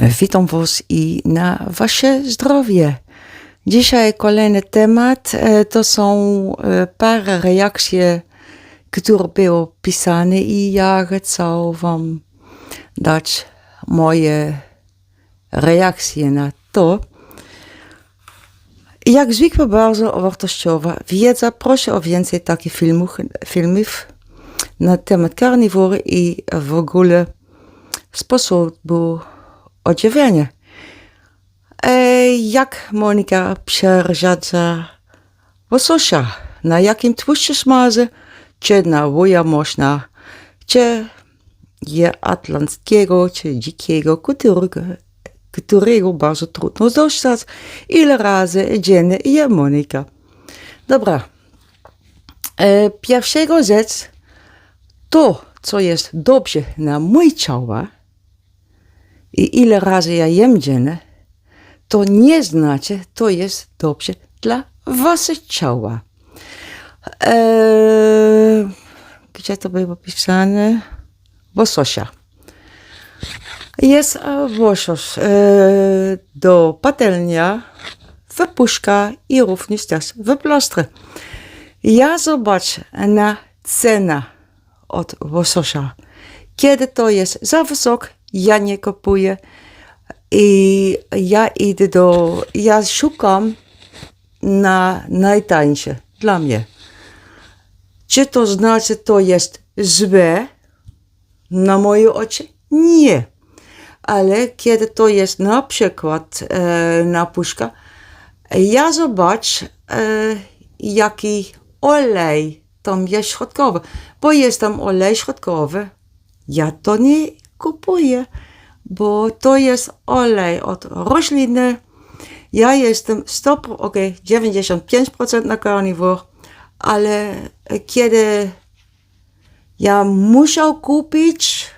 Witam Was i na Wasze zdrowie. Dzisiaj kolejny temat e, to są e, parę reakcji, które były pisane i ja chcę Wam dać moje reakcje na to. Jak zwykle bardzo wartościowa wiedza. Proszę o więcej takich filmów, filmów na temat karniwory i w ogóle sposobu odżywiania. E, jak Monika przeradza łososia? Na jakim tłuszczu smaży? Czy na wuja można? Czy je atlantyckiego, czy dzikiego, którego, którego bardzo trudno dostać? Ile razy dziennie je Monika? Dobra. E, pierwszego rzecz, to, co jest dobrze na mój ciało, i ile razy ja jem dziennie, to nie znaczy, to jest dobrze dla waszego ciała. Eee, gdzie to było pisane? Łososia. Jest łosoś e, do patelnia, w puszka i również też w plastry. Ja zobaczę na cenę od łososia. Kiedy to jest za wysoko, ja nie kupuję. I ja idę do, ja szukam na najtańsze dla mnie. Czy to znaczy, to jest złe na moje oczy? Nie. Ale kiedy to jest na przykład e, na puszka, ja zobaczę, e, jaki olej tam jest środkowy. Bo jest tam olej środkowy, ja to nie kupuję, bo to jest olej od rośliny. Ja jestem 100, ok, 95% na karniwor, ale kiedy ja muszę kupić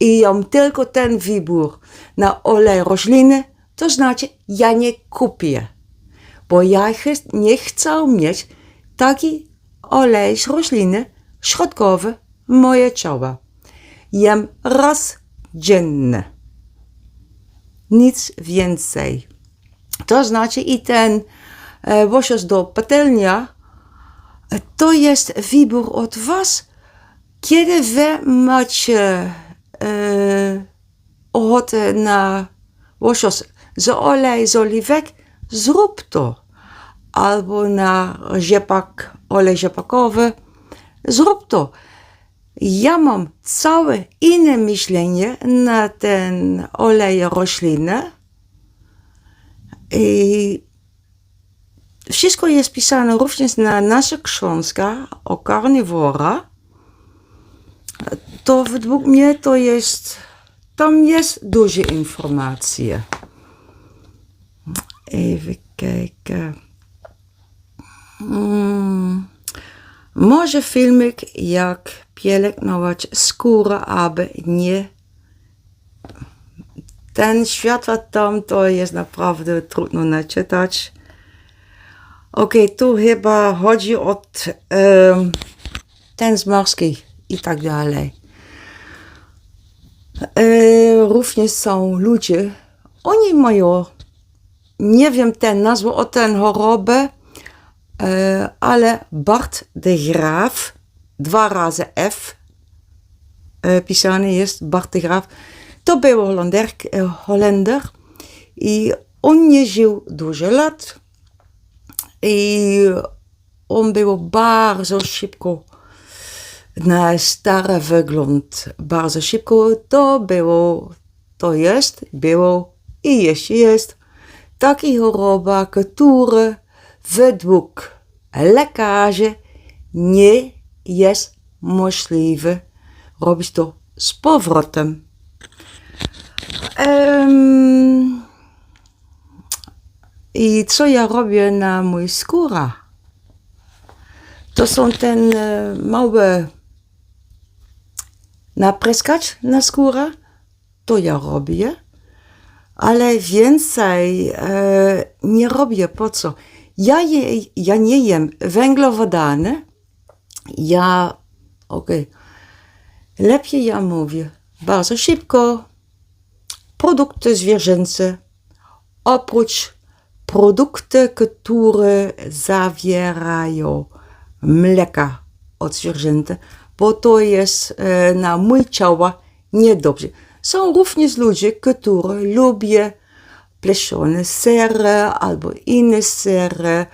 i mam tylko ten wybór na olej rośliny, to znaczy ja nie kupię, bo ja nie chcę mieć taki olej z rośliny środkowy moje ciało jem raz dziennie. Nic więcej. To znaczy i ten e, do patelnia, e, to jest wybór od was, kiedy wy macie e, ochotę na łosoś z olej, z oliwek, zrób to. Albo na rzepak, olej rzepakowy, zrób to ja mam całe inne myślenie na ten olej rośliny. I wszystko jest pisane również na naszych książkach o karniwora. To według mnie to jest, tam jest dużo informacji. Even kijken. Hmm. Może filmik jak pielęgnować skórę, aby nie. Ten światła tam to jest naprawdę trudno naczytać. Ok, tu chyba chodzi o um, ten z morskich i tak dalej. E, również są ludzie, oni mają, nie wiem ten nazwę o ten chorobę, e, ale Bart de Graaf dwa razy F e, pisany jest, Bart de Graaf. To był Hollander, e, Holender i on nie żył dużo lat i on był bardzo szybko na stary wygląd, bardzo szybko to było, to jest, było i jeszcze jest taka choroba, która według lekarzy nie jest możliwe robić to z powrotem. Um, I co ja robię na mój skóra? To są ten małe napryskacz na skórę. To ja robię. Ale więcej e, nie robię. Po co? Ja, je, ja nie jem węglowodany, ja, okej, okay. lepiej ja mówię bardzo szybko, produkty zwierzęce, oprócz produkty, które zawierają mleka od zwierzęta, bo to jest e, na mój ciało niedobrze. Są również ludzie, którzy lubią pleszone sery, albo inne sery,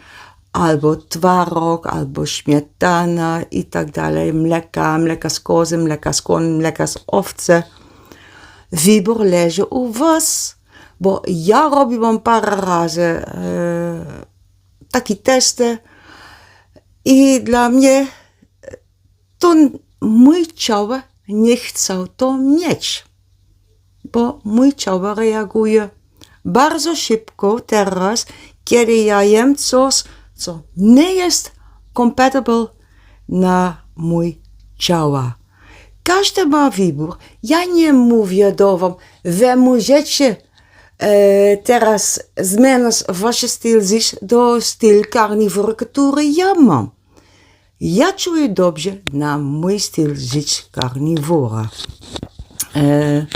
albo twaróg, albo śmietana i tak dalej, mleka, mleka z kozy, mleka z kon, mleka z owce. Wybór leży u was, bo ja robiłam parę razy e, takie testy i dla mnie to mój ciało nie chce to mieć, bo mój ciało reaguje bardzo szybko teraz, kiedy ja jem coś, co nie jest compatible na mój ciało. Każdy ma wybór. Ja nie mówię do wam, wy możecie e, teraz zmienić wasz styl życia do styl karniwory, który ja mam. Ja czuję dobrze na mój styl życia karniwora. E,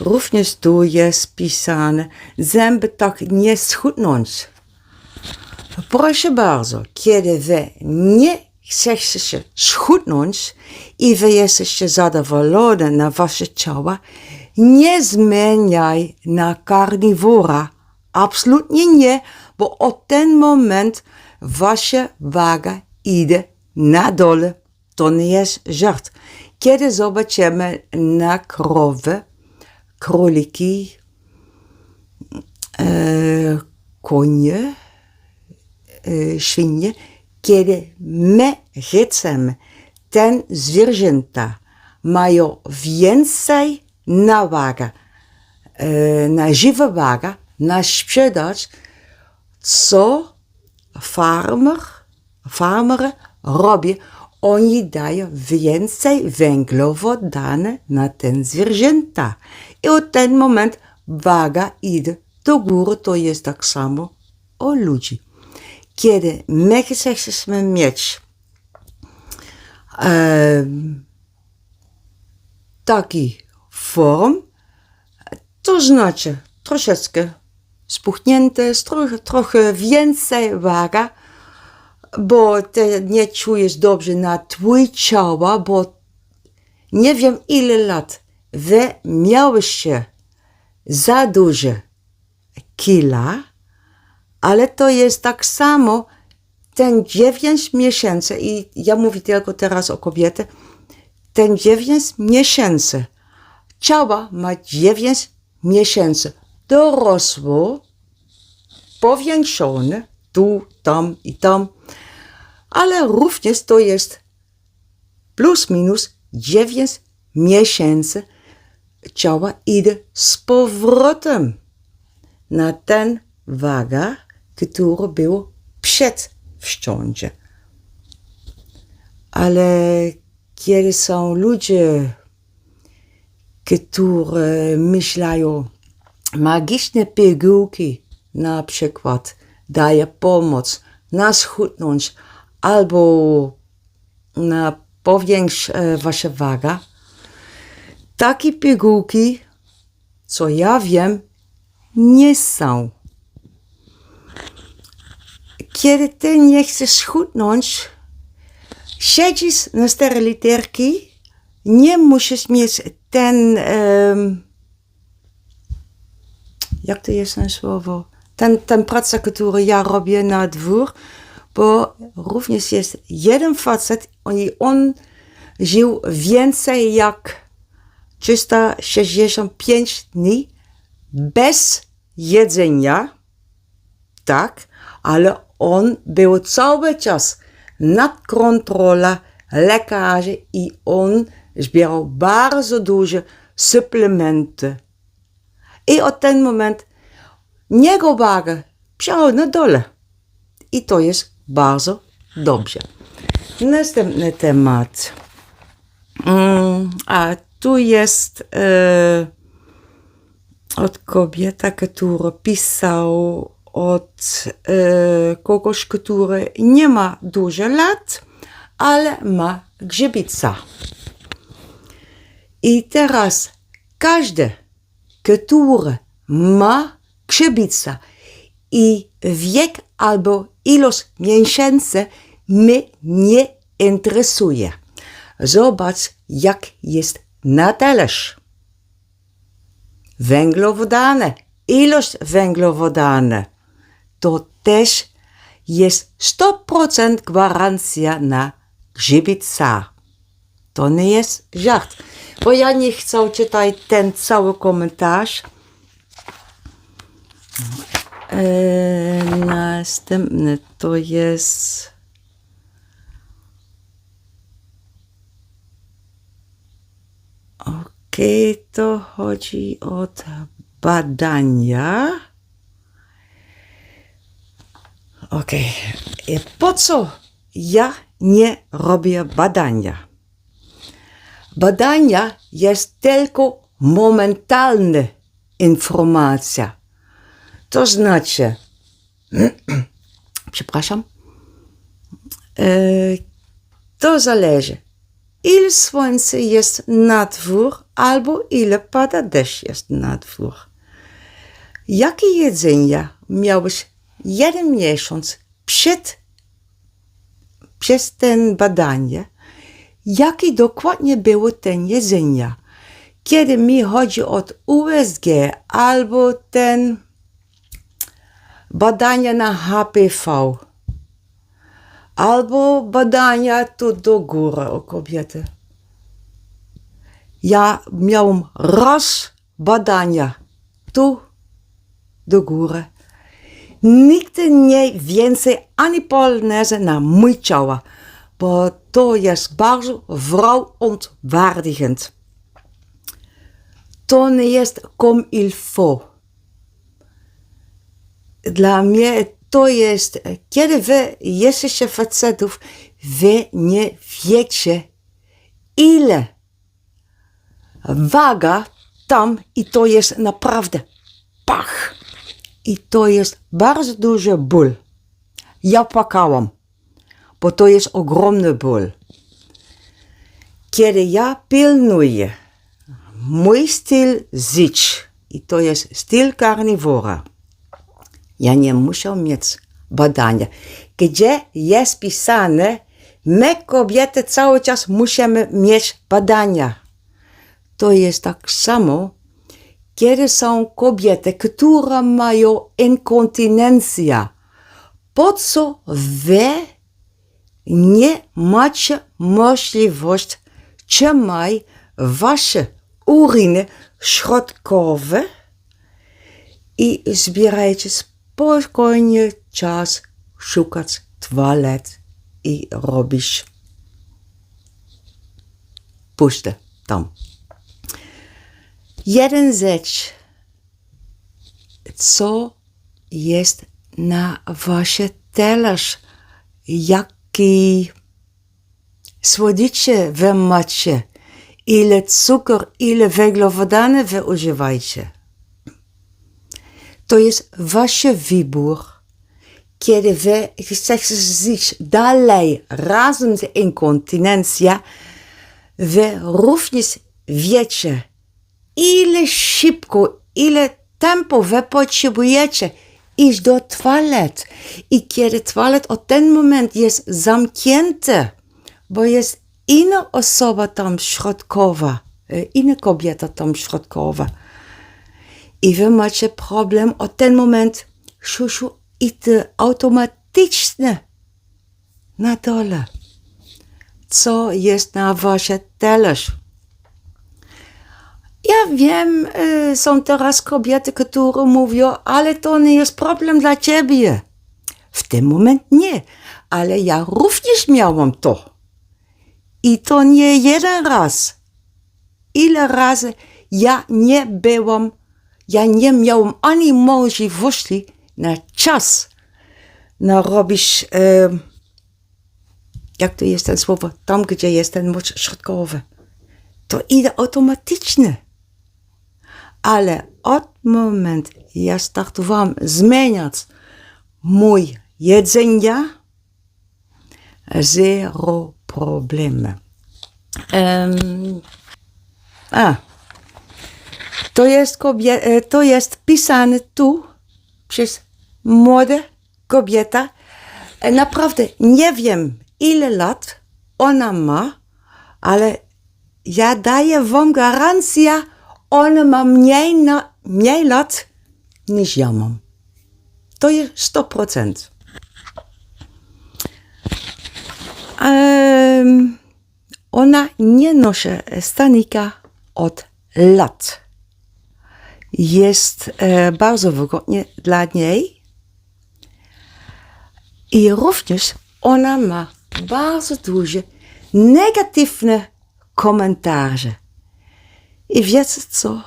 również tu jest pisane, zęby tak nie schudnąć. Proszę bardzo, kiedy wy nie chcecie się schudnąć i wy jesteście zadowolone na wasze ciało, nie zmieniaj na karniwora. Absolutnie nie, bo od ten moment wasza waga idzie na dole. To nie jest żart. Kiedy zobaczymy na krowy, króliki, e, konie, świnie, kiedy my chcemy, ten zwierzęta mają więcej na wagę, e, na żywe wagę, na sprzedaż, co farmer, farmer robi. Oni dają więcej węglowodany na ten zwierzęta. I od ten moment waga idzie do góry, to jest tak samo o ludzi. Kiedy my chcemy mieć em, taki form, to znaczy troszeczkę spuchnięte, trochę, trochę więcej waga, bo ty nie czujesz dobrze na twój ciało, bo nie wiem ile lat wy miałyście za duże kila, ale to jest tak samo ten 9 miesięcy i ja mówię tylko teraz o kobiety, ten 9 miesięcy, ciało ma 9 miesięcy, dorosło, powiększone, tu, tam i tam, ale również to jest plus minus 9 miesięcy. Ciała idzie z powrotem na ten waga, który był przed wciądzie. Ale kiedy są ludzie, którzy myślają, magiczne pigułki na przykład daje pomoc na schudnąć albo na powiększyć e, wasza waga, takie pigułki, co ja wiem, nie są. Kiedy ty nie chcesz schudnąć, siedzisz na stare literki, nie musisz mieć ten, em, jak to jest na słowo, ten, ten praca, który ja robię na dwór, bo również jest jeden facet i on żył więcej jak 365 dni bez jedzenia, tak, ale on był cały czas nad kontrolą lekarzy i on zbierał bardzo duże suplementy. I od ten moment jego waga wziął na dole. I to jest bardzo dobrze. Następny temat. Mm, a tu jest e, od kobieta, która pisał od e, kogoś, który nie ma dużo lat, ale ma grzybica. I teraz każdy, który ma grzybica i wiek albo ilość miesięcy mnie nie interesuje. Zobacz, jak jest na talerz. Węglowodany, ilość węglowodany. To też jest 100% gwarancja na grzybica. To nie jest żart. Bo ja nie chcę czytać ten cały komentarz. E, następny to jest. Okej, to chodzi o badania. Okej, I po co ja nie robię badania? Badania jest tylko momentalna informacja. To znaczy, przepraszam, e, to zależy, ile słońce jest na dwór, albo ile pada deszcz jest na dwór. Jakie jedzenie miałeś jeden miesiąc przed, przez ten badanie, jakie dokładnie było ten jedzenie. Kiedy mi chodzi o USG albo ten badania na HPV, albo badania tu do góry o kobiety. Ja miałam raz badania tu do góry. Nigdy nie więcej ani poloneze na mój ciała, bo to jest bardzo vrouwontwaardigend. To nie jest comme il faut. Dla mnie to jest, kiedy wy jesteście facetów, wy nie wiecie, ile waga tam i to jest naprawdę pach. I to jest bardzo duży ból. Ja płakałam, bo to jest ogromny ból. Kiedy ja pilnuję mój styl życia, i to jest styl karniwora, ja nie muszę mieć badania, gdzie jest pisane, my kobiety cały czas musimy mieć badania. To jest tak samo, kiedy są kobiety, które mają inkontynencję. Po co wy nie macie możliwość trzymać wasze uriny środkowe i zbierajcie spokojnie czas szukać toalet i robisz puste tam. Jeden co jest na wasze talerz, jaki słodycze wy macie, ile cukier, ile węglowodany wy używajcie. To jest wasz wybór. Kiedy wy chcecie żyć dalej razem z inkontynencją, wy również wiecie, ile szybko, ile tempo wy potrzebujecie iść do toalet. I kiedy toalet od ten moment jest zamknięty, bo jest inna osoba tam środkowa, inna kobieta tam środkowa. I wy macie problem od ten moment, szuszu, i to automatycznie na dole. Co jest na wasze talerz? Ja wiem, y, są teraz kobiety, które mówią, ale to nie jest problem dla ciebie. W tym moment nie, ale ja również miałam to. I to nie jeden raz. Ile razy ja nie byłam, ja nie miałam ani możliwości na czas na robić, y, jak to jest ten słowo, tam gdzie jest ten moc środkowy. To idzie automatycznie ale od moment ja startowałam zmieniać mój jedzenie, zero problemy. Um, a, To jest, kobie, e, to jest pisane tu przez młode kobieta. E, Naprawdę nie wiem, ile lat ona ma, ale ja daję wam gwarancję, ona ma mniej, na, mniej lat niż ja mam. To jest 100%. Em, ona nie nosi stanika od lat. Jest e, bardzo wygodnie dla niej. I również ona ma bardzo duże negatywne komentarze. I wiecie co?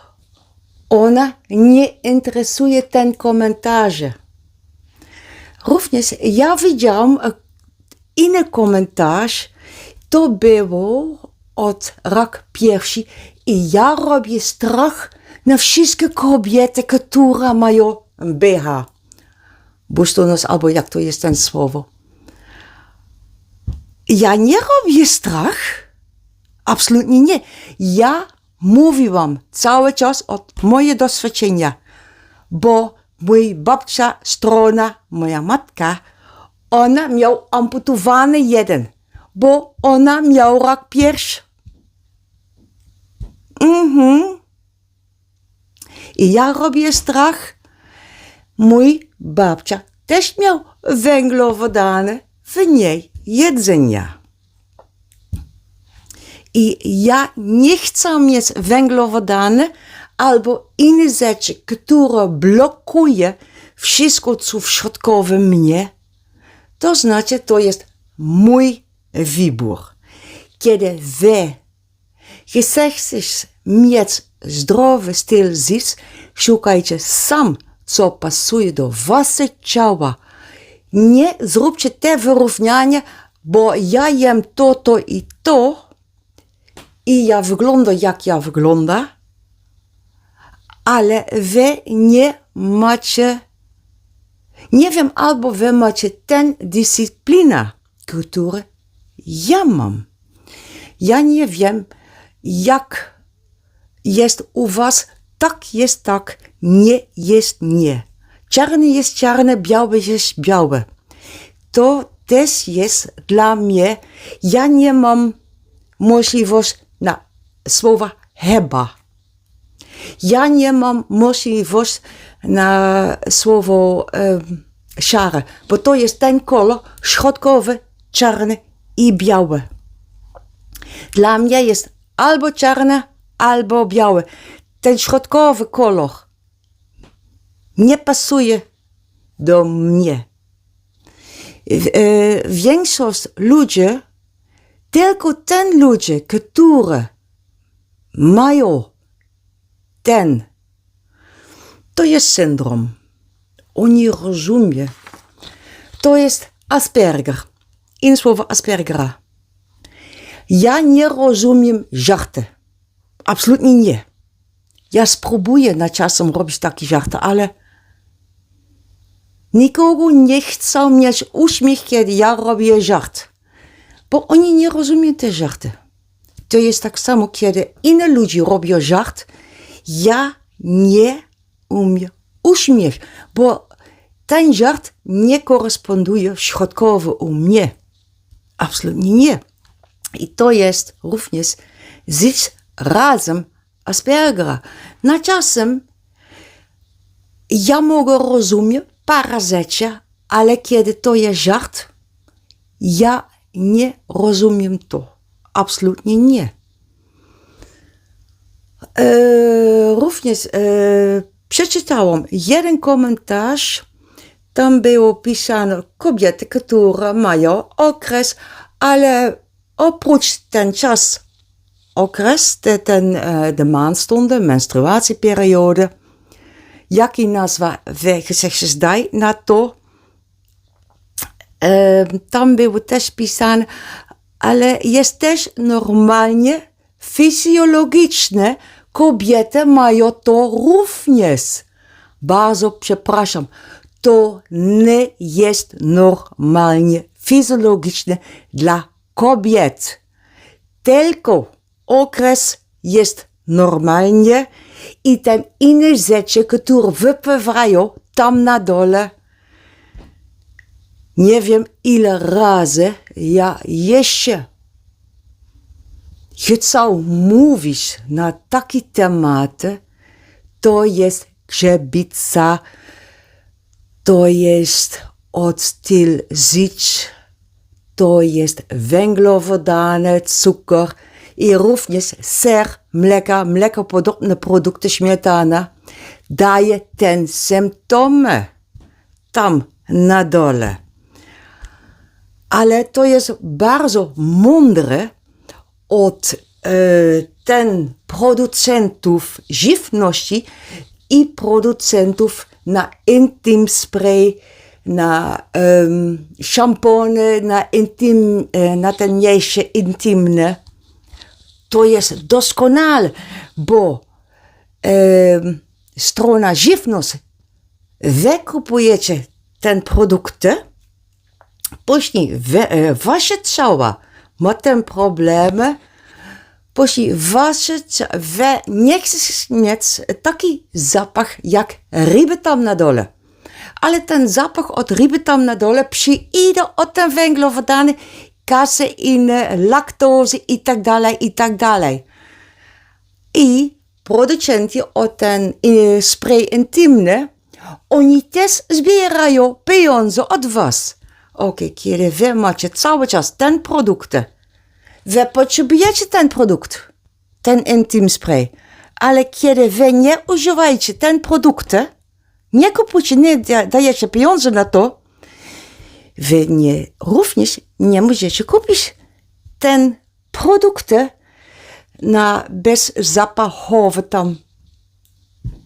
Ona nie interesuje ten komentarze. Również ja widziałam e, inny komentarz, to było od rak piersi i ja robię strach na wszystkie kobiety, które mają BH. Bustonos albo jak to jest ten słowo. Ja nie robię strach. Absolutnie nie. Ja mówiłam cały czas od moje doświadczenia, bo mój babcia strona, moja matka, ona miał amputowany jeden, bo ona miał rak piersi. Mhm. I ja robię strach. Mój babcia też miał węglowodany w niej jedzenia. I ja nie chcę mieć węglowodany albo inne rzeczy, które blokuje wszystko, co w środkowe mnie. To znaczy, to jest mój wybór. Kiedy wy chcesz mieć zdrowy styl życia, szukajcie sam, co pasuje do waszego ciała. Nie zróbcie te wyrównania, bo ja jem to, to i to i ja wyglądam jak ja wyglądam, ale wy nie macie, nie wiem, albo wy macie ten dyscyplina, którą ja mam. Ja nie wiem, jak jest u was, tak jest tak, nie jest nie. Czarny jest czarny, biały jest biały. To też jest dla mnie, ja nie mam możliwość słowa chyba. Ja nie mam możliwość na słowo um, szare, bo to jest ten kolor środkowy, czarny i biały. Dla mnie jest albo czarny, albo biały. Ten środkowy kolor nie pasuje do mnie. E, Większość ludzi, tylko ten ludzie, którzy mają ten, to jest syndrom. Oni rozumie. To jest Asperger. In słowo Aspergera. Ja nie rozumiem żarty. Absolutnie nie. Ja spróbuję na czasem robić takie żarty, ale nikogo nie chcę mieć uśmiech, kiedy ja robię żart. Bo oni nie rozumieją te żarty. To jest tak samo, kiedy inne ludzie robią żart, ja nie umiem uśmiech, bo ten żart nie koresponduje środkowo u mnie. Absolutnie nie. I to jest również żyć razem Aspergera. Na czasem ja mogę rozumieć parę rzeczy, ale kiedy to jest żart, ja nie rozumiem to. Absolutnie nie. E, również e, przeczytałam jeden komentarz, tam było pisane kobiety, które mają okres, ale oprócz ten czas, okres, te, ten, e, de maandstonden, menstruatieperiode, jaki nazwa wy chcecie dać na to, e, tam było też pisane, ale jest też normalnie, fizjologiczne, kobiety mają to również. Bardzo przepraszam, to nie jest normalnie fizjologiczne dla kobiet. Tylko okres jest normalnie i ten inny rzeczy, które wypływają tam na dole. Nie wiem ile razy ja jeszcze chciał mówić na takie tematy, to jest grzebica, to jest odstyl żyć, to jest węglowodany, cukier i również ser, mleka, mlekopodobne produkty, śmietana. Daje ten symptomy tam na dole. Ale to jest bardzo mądre od e, ten producentów żywności i producentów na intim spray, na um, szampony, na, intim, e, na te mniejsze intymne. To jest doskonale, bo strona żywność, wy kupujecie ten produkty, później e, wasze ciała ma ten problemy, później wasze wy nie taki zapach jak ryby tam na dole. Ale ten zapach od ryby tam na dole przyjdzie od ten węglowodany, kaseiny, laktozy i tak dalej, i tak dalej. I producenci o ten e, spray intymny, oni też zbierają pieniądze od was. Oké, kiedy wy macie cały czas ten produkt, wy potrzebujecie ten produkt, ten intym spray, ale kiedy wy nie używajcie ten produkt, nie kupujcie, nie da- dajecie pieniądze na to, wy nie, również nie możecie kupić ten produkt na bezzapachowy tam,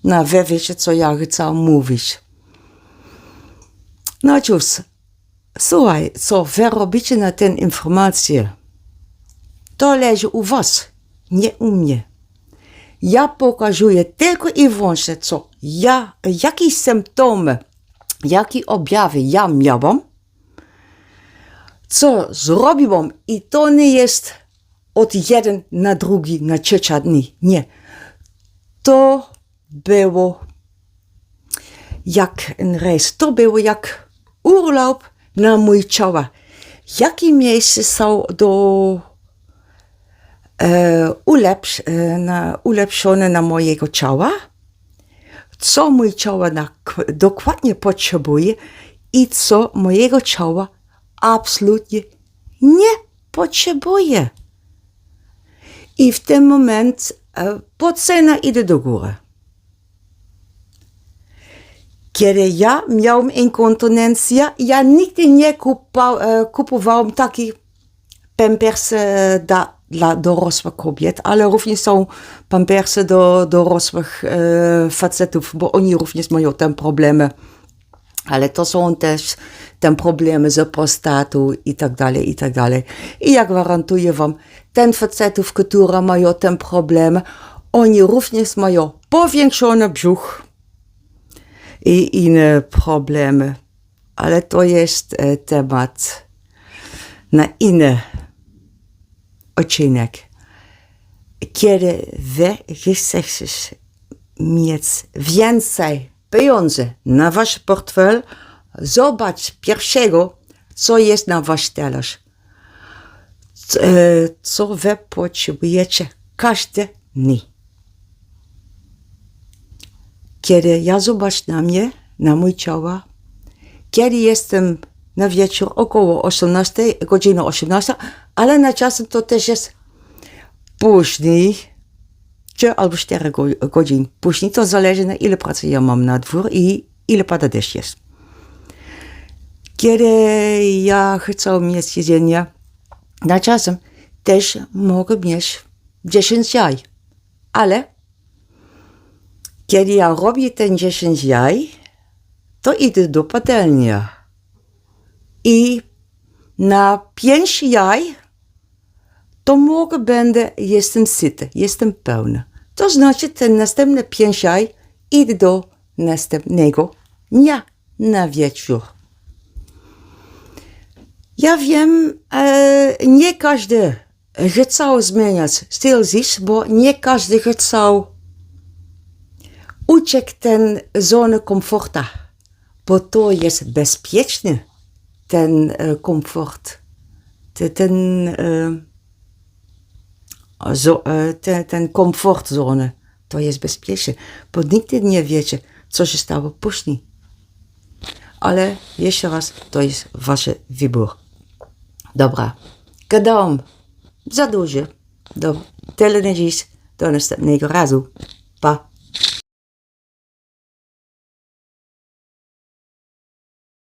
na wy wiecie, co ja chcę mówić. No cóż, słuchaj, co wy robicie na tę informację, to leży u was, nie u mnie. Ja pokazuję tylko i wyłącznie, co ja, jakie symptomy, jakie objawy ja miałam, co zrobiłam i to nie jest od jeden na drugi, na trzecia dni. Nie. To było jak een reis. To było jak urlaub na mój ciała. Jakie miejsce są do e, ulepsz, e, na, ulepszone na mojego ciała? Co mój ciało na, dokładnie potrzebuje i co mojego ciała absolutnie nie potrzebuje. I w ten moment e, podcena idzie do góry. Kiedy ja miałam inkontynencję, ja nigdy nie e, kupowałam takich pampersy dla, dla dorosłych kobiet, ale również są pampersy do dorosłych e, facetów, bo oni również mają te problemy. Ale to są też te problemy z prostatą i tak dalej, i tak dalej. I jak gwarantuję wam, ten facetów, które mają ten problem, oni również mają powiększony brzuch i inne problemy. Ale to jest e, temat na inny odcinek. Kiedy wy chcecie mieć więcej pieniędzy na wasz portfel, zobacz pierwszego, co jest na wasz talerz. E, Co wy potrzebujecie każdy dni. Kiedy ja zobaczę na mnie, na mój ciało, kiedy jestem na wieczór około 18, godzina 18, ale na czasem to też jest później, 3 albo 4 go- godzin później. To zależy na ile pracy ja mam na dwór i ile pada deszcz jest. Kiedy ja chcę mieć jedzenie, na czasem też mogę mieć 10 jaj, ale kiedy ja robię ten 10 jaj, to idę do patelni. I na 5 jaj to mogę będę, jestem syty, jestem pełna. To znaczy ten następny 5 jaj idę do następnego dnia na wieczór. Ja wiem, e, nie każdy chce zmieniać styl życia, bo nie każdy chce uciekł ten zony komforta, bo to jest bezpieczny, ten e, komfort, Te- ten, e, e, ten, ten komfortzone, to jest bezpieczne, bo nigdy nie wiecie, co się stało później. Ale jeszcze raz, to jest wasz wybór. Dobra, gadam za dużo. Do tyle na dziś, do następnego razu. Pa.